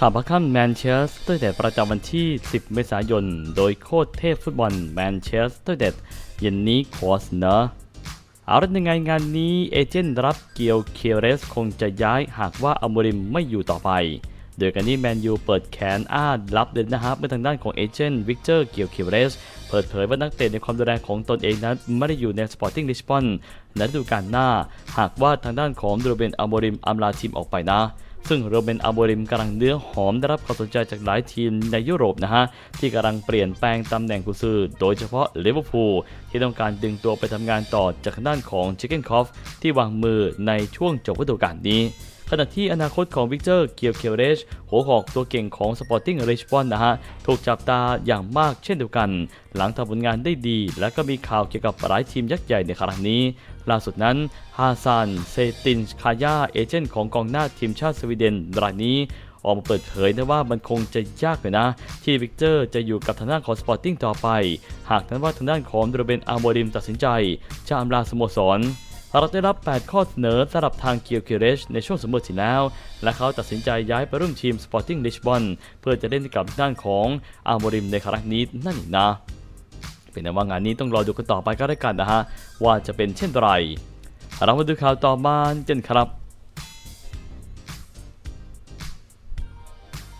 ข่าวพักค่ำแมนเชสเตอร์เดดประจำวันที่ 10 เมษายน โดยโคตรเทพฟุตบอลแมนเชสเตอร์เดดเย็นนี้ขอเสนอเอาละยังไงงานนี้เอเจนต์รับเกียวเคเรสคงจะย้ายหากว่าอมริมไม่อยู่ต่อไป โดยการนี้แมนยูเปิดแขนอ้ารับเลยนนะครับเมื่อทางด้านของเอเจนต์วิกเตอร์เกียวเคเรสเปิดเผยว่านักเตะในความดูแลของตนเองนั้นไม่ได้อยู่ในสปอร์ติ้งลิสบอนในฤดูกาลหน้า หากว่าทางด้านของโรเบนอัลโมริมอำลาทีมออกไปนะ ซึ่งโรเบนอัลโมริมกำลังเนื้อหอมได้รับความสนใจจากหลายทีมในยุโรปนะฮะ ที่กำลังเปลี่ยนแปลงตำแหน่งกุซือ โดยเฉพาะลิเวอร์พูลที่ต้องการดึงตัวไปทำงานต่อจากด้านของชิคเก้นคอฟที่วางมือในช่วงจบฤดูกาลนี้ ขณะที่อนาคตของวิกเตอร์เกียวเคียวเรชหัวหอกตัวเก่งของสปอร์ติ้งริชบอนนะฮะ ถูกจับตาอย่างมากเช่นเดียวกัน หลังทำผลงานได้ดี และก็มีข่าวเกี่ยวกับหลายทีมยักษ์ใหญ่ในครั้งนี้ ล่าสุดนั้นฮาซานเซตินคายาเอเจนต์ของกองหน้าทีมชาติสวีเดนรายนี้ออกมาเปิดเผยนะว่ามันคงจะยากเลยนะ ที่วิกเตอร์จะอยู่กับทางด้านของสปอร์ติ้งต่อไป หากนั้นว่าทางด้านของโรเบนอาร์โมริมตัดสินใจ จะอำลาสโมสร เราได้รับ 8 ข้อเสนอสำหรับทางเกียวเคิเรชในช่วงสมมติที่แล้ว และเขาตัดสินใจย้ายไปร่วมทีม Sporting Lisbon เพื่อจะเล่นกับด้านของอาร์โมริมในครั้งนี้นั่นเองนะ เป็นแต่ว่างานนี้ต้องรอดูกันต่อไปก็ได้กันนะฮะ ว่าจะเป็นเช่นไร เรามาดูข่าวต่อมากันครับ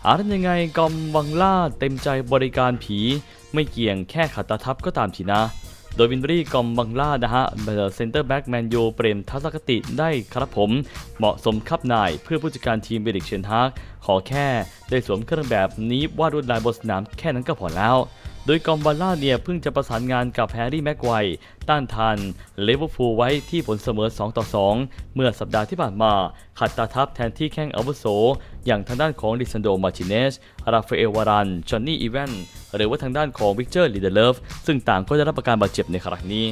อาร์ยังไงกอมวังล่าเต็มใจบริการผี ไม่เกี่ยงแค่ขัดตาทับก็ตามทีนะ โดยวินบรีกอมบังล่านะฮะเซนเตอร์แบ็กแมนยูเปรมทัศนคติได้ครับผม เหมาะสมครับนายเพื่อผู้จัดการทีมเบริกเชนฮากขอแค่ได้สวมเครื่องแบบนี้วาดลวดลายบนสนามแค่นั้นก็พอแล้ว โดยกอมบัลล่าเนี่ยเพิ่งจะประสานงานกับแฮร์รี่แม็กไวร์ต้านทานเลเวอร์พูลไว้ที่ผลเสมอ 2 ต่อ 2 เมื่อสัปดาห์ที่ผ่านมา ขัดตาทับแทนที่แข้งอาวุโส อย่างทางด้านของลิซันโดมาร์ติเนส ราฟาเอลวารัน จอห์นนี่อีแวนหรือว่าทางด้านของวิกเตอร์ลีเดเลฟซึ่งต่างก็ได้รับอาการบาดเจ็บในครั้งนี้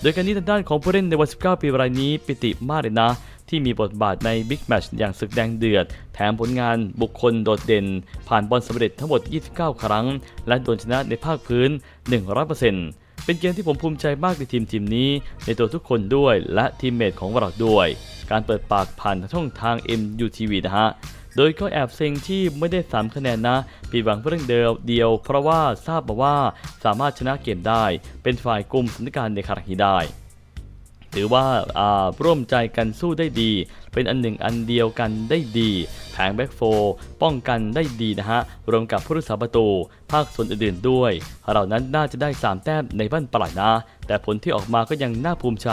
โดยการนี้ทางด้านของผู้เล่นในวัย19 ปีรายนี้ ปิติมากเลยนะ ที่มีบทบาทในบิ๊กแมชอย่างศึกแดงเดือด แถมผลงานบุคคลโดดเด่น ผ่านบอลสำเร็จทั้งหมด 29 ครั้ง และโดนชนะในภาคพื้น 100%เป็นเกมที่ผมภูมิใจมากในทีมทีมนี้ ในตัวทุกคนด้วยและทีมเมทของเราด้วย การเปิดปากผ่านช่องทาง MUTV นะฮะโดยก็แอบเซ็งที่ไม่ได้ 3 คะแนนนะปีหวังเพื่อเรื่องเดียวเดียว เพราะว่าทราบมาว่าสามารถชนะเกมได้ เป็นฝ่ายกลุ่มสถานการณ์ในคารั้งนี้ได้ ถือว่าาร่วมใจกันสู้ได้ดี เป็นอันหนึ่งอันเดียวกันได้ดี แผงแบ็กโฟป้องกันได้ดีนะฮะ รวมกับผู้รักษาประตู ภาคส่วนอื่นๆด้วย เรานั้นน่าจะได้ 3 แต้มในบ้านปลายนะ แต่ผลที่ออกมาก็ยังน่าภูมิใจ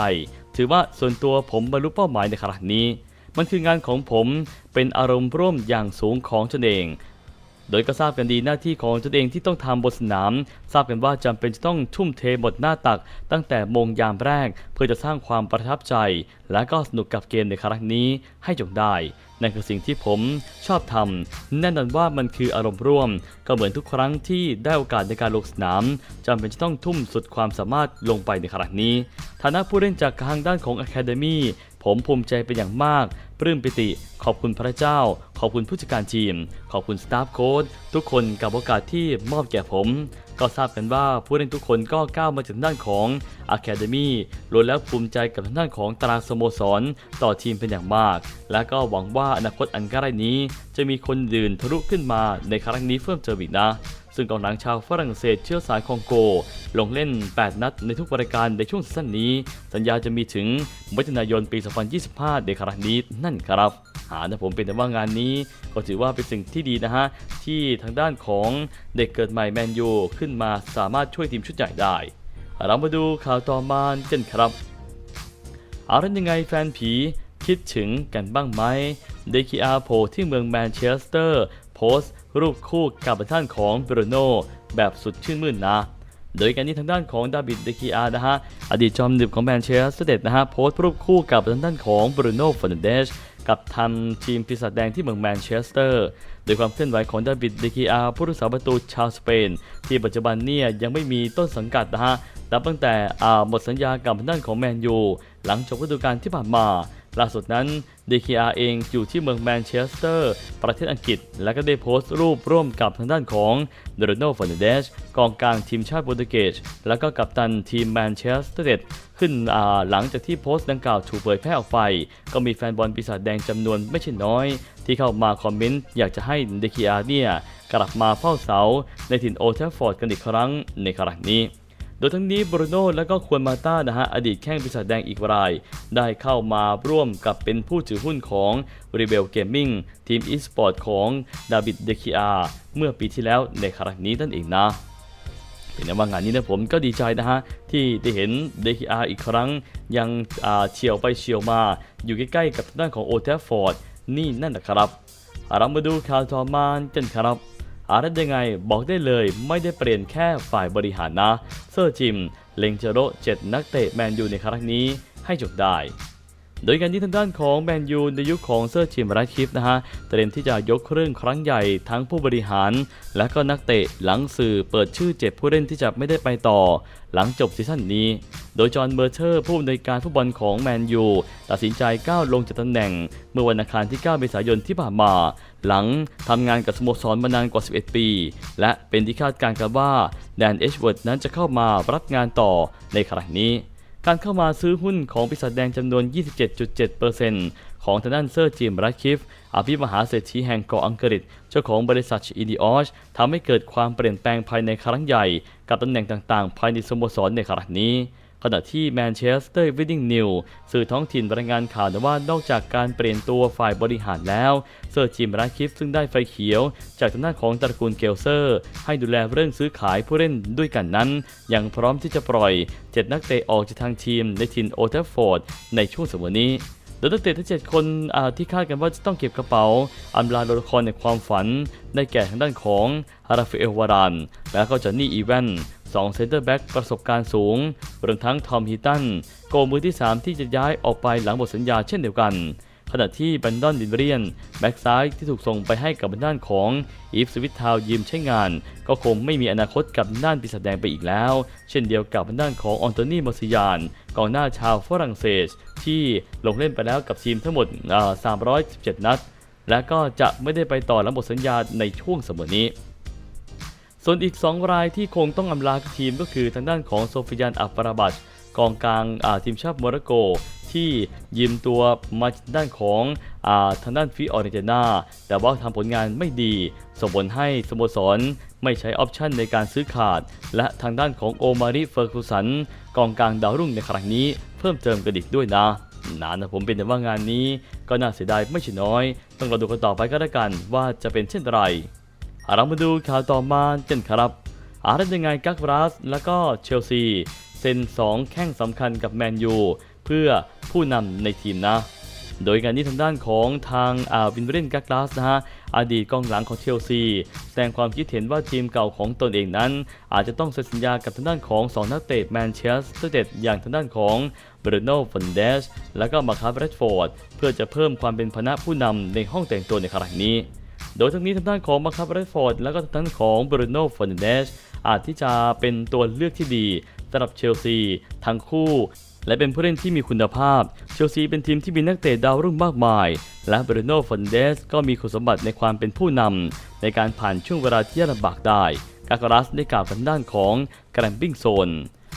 ถือว่าส่วนตัวผมบรรลุเป้าหมายในครั้งนี้ มันคืองานของผมเป็นอารมณ์ร่วมอย่างสูงของตนเอง โดยก็ทราบกันดีหน้าที่ของตนเองที่ต้องทำบนสนาม ทราบกันว่าจำเป็นจะต้องทุ่มเทหมดหน้าตัก ตั้งแต่โมงยามแรก เพื่อจะสร้างความประทับใจ และก็สนุกกับเกมในครั้งนี้ให้จงได้นั่นคือสิ่งที่ผมชอบทำแน่นอนว่ามันคืออารมณ์ร่วม ก็เหมือนทุกครั้งที่ได้โอกาสในการลงสนามจำเป็นจะต้องทุ่มสุดความสามารถลงไปในครั้งนี้ ฐานะผู้เล่นจากทางด้านของ Academy ผมภูมิใจเป็นอย่างมากปลื้มปิติ ขอบคุณพระเจ้า ขอบคุณผู้จัดการทีม ขอบคุณสตาฟโค้ชทุกคนกับโอกาสที่มอบแก่ผม ก็ทราบกันว่าผู้เล่นทุกคนก็ก้าวมาจากด้านของ Academy ล้วนแล้วภูมิใจกับทางด้านของตารางสโมสร ต่อทีมเป็นอย่างมาก และก็หวังว่าอนาคตอันใกล้นี้ จะมีคนอื่นทะลุขึ้นมาในครั้งนี้เพิ่มเติมอีกนะ ซึ่งกองหลังชาวฝรั่งเศสเชื้อสายคองโก ลงเล่น 8 นัดในทุกรายการในช่วงสั้นนี้ สัญญาจะมีถึงมิถุนายนปี 2025 ในครั้งนี้นั่นครับหานะผมเป็นแต่ว่างานนี้ก็ถือว่าเป็นสิ่งที่ดีนะฮะ ที่ทางด้านของเด็กเกิดใหม่แมนยูขึ้นมาสามารถช่วยทีมชุดใหญ่ได้ เรามาดูข่าวต่อมากันครับ เอาละยังไงแฟนผีคิดถึงกันบ้างไหม ดคิอาโผล่ที่เมืองแมนเชสเตอร์ โพสต์ รูปคู่กับท่านของบรูโน่แบบสุดชื่นมื่นนะ โดยการนี้ทางด้านของดาวิดเดคิอานะฮะ อดีตจอมดึบของแมนเชสเตอร์เดนะฮะ โพสต์รูปคู่กับทางด้านของบรูโน่ฟอนเดสกับทำทีมปีศาจแดงที่เมืองแมนเชสเตอร์ โดยความเคลื่อนไหวของดาวิดเดคิอาผู้รักษาประตูชาวสเปน ที่ปัจจุบันเนี่ยยังไม่มีต้นสังกัดนะฮะนับตั้งแต่หมดสัญญากับทางด้านของแมนยูหลังจบฤดูกาลที่ผ่านมา ล่าสุดนั้น DKR เองอยู่ที่เมืองแมนเชสเตอร์ ประเทศอังกฤษ และก็ได้โพสต์รูปร่วมกับทางด้านของเดโรโนฟอนเดสกองกลางทีมชาติโปรตุเกสและก็กัปตันทีมแมนเชสเตอร์เดขึ้นหลังจากที่โพสต์ดังกล่าวถูกเผยแพร่ออกไป ก็มีแฟนบอลปีศาจแดงจำนวนไม่ใช่น้อย ที่เข้ามาคอมเมนต์อยากจะให้เดคิอาเนี่ยกลับมาเฝ้าเสาในถิ่นโอลด์แทฟฟอร์ดกันอีกครั้งในครั้งนี้ ดยทั้งนี้บรูโน่และก็ควนมาต้านะฮะอดีตแข้งปีศาจแดงอีกราย ได้เข้ามาร่วมกับเป็นผู้ถือหุ้นของ Rebel Gaming ทีม e-sport ของดาวิดเดคิอาเมื่อปีที่แล้วในครั้งนี้นั่นเองนะเป็นว่างานนี้นะผมก็ดีใจนะฮะ ที่ได้เห็น DKR อีกครั้ง ยังเฉียวไปเฉียวมา อยู่ใกล้ๆกับทางด้านของโอเทฟฟอร์ดนี่นั่นนะครับเรามาดูข่าวต่อมากันครับอะไรยังไงบอกได้เลยไม่ได้เปลี่ยนแค่ฝ่ายบริหารนะ เซอร์จิม เลงเจโรเจ็ดนักเตะแมนยูในครั้งนี้ให้จบได้ โดยการที่ทางด้านของแมนยูในยุคของเซอร์จิมรัตคิฟนะฮะเตรียมที่จะยกเครื่องครั้งใหญ่ทั้งผู้บริหาร และก็นักเตะหลังสื่อเปิดชื่อเจ็บผู้เล่นที่จะไม่ได้ไปต่อ หลังจบซีซั่นนี้ โดยจอห์นเบอร์เชอร์ผู้อำนวยการฟุตบอลของแมนยูตัดสินใจก้าวลงจากตำแหน่ง เมื่อวันอังคารที่ 9 เมษายนที่ผ่านมา หลังทำงานกับสโมสรมานานกว่า 11 ปี และเป็นที่คาดการณ์กันว่าแดนเอชเวิร์ดนั้นจะเข้ามารับงานต่อในครั้งนี้ การเข้ามาซื้อหุ้นของปีศาจแดงจำนวน 27.7%ของทางด้านเซอร์จิมรัตคิฟ อภิมหาเศรษฐีแห่งเกาะอังกฤษ เจ้าของบริษัทอีดีออชทำให้เกิดความเปลี่ยนแปลงภายในครั้งใหญ่ กับตำแหน่งต่างๆ ภายในสโมสรในครั้งนี้ ขณะที่แมนเชสเตอร์วิดดิ้งนิวสื่อท้องถิ่นรายงานข่าวว่านอกจากการเปลี่ยนตัวฝ่ายบริหารแล้วเซอร์จิมรัตคิฟซึ่งได้ไฟเขียว จากทางด้านของตระกูลเกลเซอร์ ให้ดูแลเรื่องซื้อขายผู้เล่นด้วยกันนั้น ยังพร้อมที่จะปล่อย 7 นักเตะออกจากทางทีมในทินโอเทฟฟอร์ดในช่วงสมนี้โดยนักเตะทั้ง7คนอ่าที่คาดกันว่าจะต้องเก็บกระเป๋าอำลาตัวละครในความฝัน ได้แก่ทางด้านของฮาราฟเอลวาราน และก็จอห์นนี่อีแวน สองเซนเตอร์แบ็กประสบการณ์สูงรวมทั้งทอมฮีตันโกมือที่ 3 ที่จะย้ายออกไปหลังหมดสัญญาเช่นเดียวกันขณะที่บันดอนดินเรียน แบ็กซ้ายที่ถูกส่งไปให้กับด้านของอีฟสวิตทาวยืมใช้งาน ก็คงไม่มีอนาคตกับด้านปีศาจแดงไปอีกแล้ว เช่นเดียวกับด้านของออนโตนีมอซิยานกองหน้าชาวฝรั่งเศส ที่ลงเล่นไปแล้วกับทีมทั้งหมด 317 นัด และก็จะไม่ได้ไปต่อหลังหมดสัญญาในช่วงเสมอนี้ ส่วนอีก 2 รายที่คงต้องอำลาทีมก็คือทางด้านของโซฟิยานอัฟราบัชกองกลางาทีมชาติโมร็อกโกที่ยืมตัวมาด้านของอาทางด้านฟิออริเจนาแต่ว่าทำผลงานไม่ดี ส่งผลให้สโมสรไม่ใช้ออปชันในการซื้อขาด และทางด้านของโอมาริเฟอร์คูสันกองกลางดาวรุ่งในครั้งนี้เพิ่มเติมกระดิกด้วยนะนานนะผมเป็นแต่ว่างานนี้ ก็น่าเสียดายไม่ใช่น้อย ต้องรอดูกันต่อไปก็แล้วกันว่าจะเป็นเช่นไร เรามาดูข่าวต่อมากันครับ อาร์ตยังไงกักรัส แล้วก็เชลซีเซ็น 2 แข้งสำคัญกับแมนยูเพื่อผู้นำในทีมนะ โดยงานนี้ทางด้านของทางอาวินเรนกักรัสนะฮะอดีตกองหลังของเชลซี แสดงความคิดเห็นว่าทีมเก่าของตนเองนั้น อาจจะต้องเซ็นสัญญากับทางด้านของ 2 นักเตะแมนเชสเตอร์เดอย่างทางด้านของบรูโน่ฟอนเดสและก็มาคาร์เรตฟอร์ดเพื่อจะเพิ่มความเป็นพนะผู้นำในห้องแต่งตัวในครั้งนี้ โดยทั้งนี้ทางด้านของมาคับเรดฟอร์ดและก็ทางด้านของบรูโน่ฟอร์นเดสอาจที่จะเป็นตัวเลือกที่ดีสำหรับเชลซีทั้งคู่ และเป็นผู้เล่นที่มีคุณภาพ เชลซีเป็นทีมที่มีนักเตะดาวรุ่งมากมาย และบรูโน่ฟอนเดสก็มีคุณสมบัติในความเป็นผู้นำในการผ่านช่วงเวลาที่ยากลำบากได้ กากาลัสได้กล่าวทางด้านของแกรมปิ้งโซน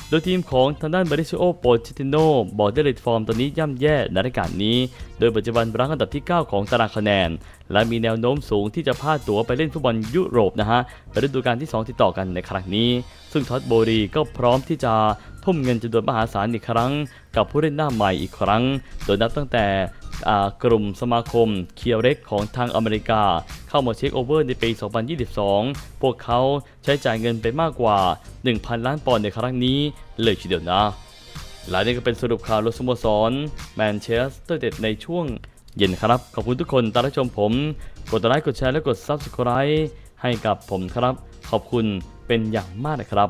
โดยทีมของทางด้านบริซิโอโปจิติโนบอกได้เลยฟอร์มตอนนี้ย่ำแย่ในรายการนี้ โดยปัจจุบันรั้งอันดับที่ 9 ของตารางคะแนน และมีแนวโน้มสูงที่จะพลาดตั๋วไปเล่นฟุตบอลยุโรปนะฮะเป็นฤดูกาลที่ 2 ติดต่อกันในครั้งนี้ ซึ่งท็อตโบรีก็พร้อมที่จะทุ่มเงินจำนวนมหาศาลอีกครั้ง กับผู้เล่นหน้าใหม่อีกครั้ง โดยนับตั้งแต่ กลุ่มสมาคมเคียวเร็กของทางอเมริกา เข้ามาเช็คโอเวอร์ในปี 2022 พวกเขาใช้จ่ายเงินไปมากกว่า 1,000 ล้านปอนด์ในครั้งนี้เลยทีเดียวนะและนี่ก็เป็นสรุปข่าวรถสโมสรแมนเชสเตอร์เด็ดในช่วงเย็นครับ ขอบคุณทุกคนตามรับชมผม กดไลค์กดแชร์และกด Subscribe ให้กับผมครับ ขอบคุณเป็นอย่างมากนะครับ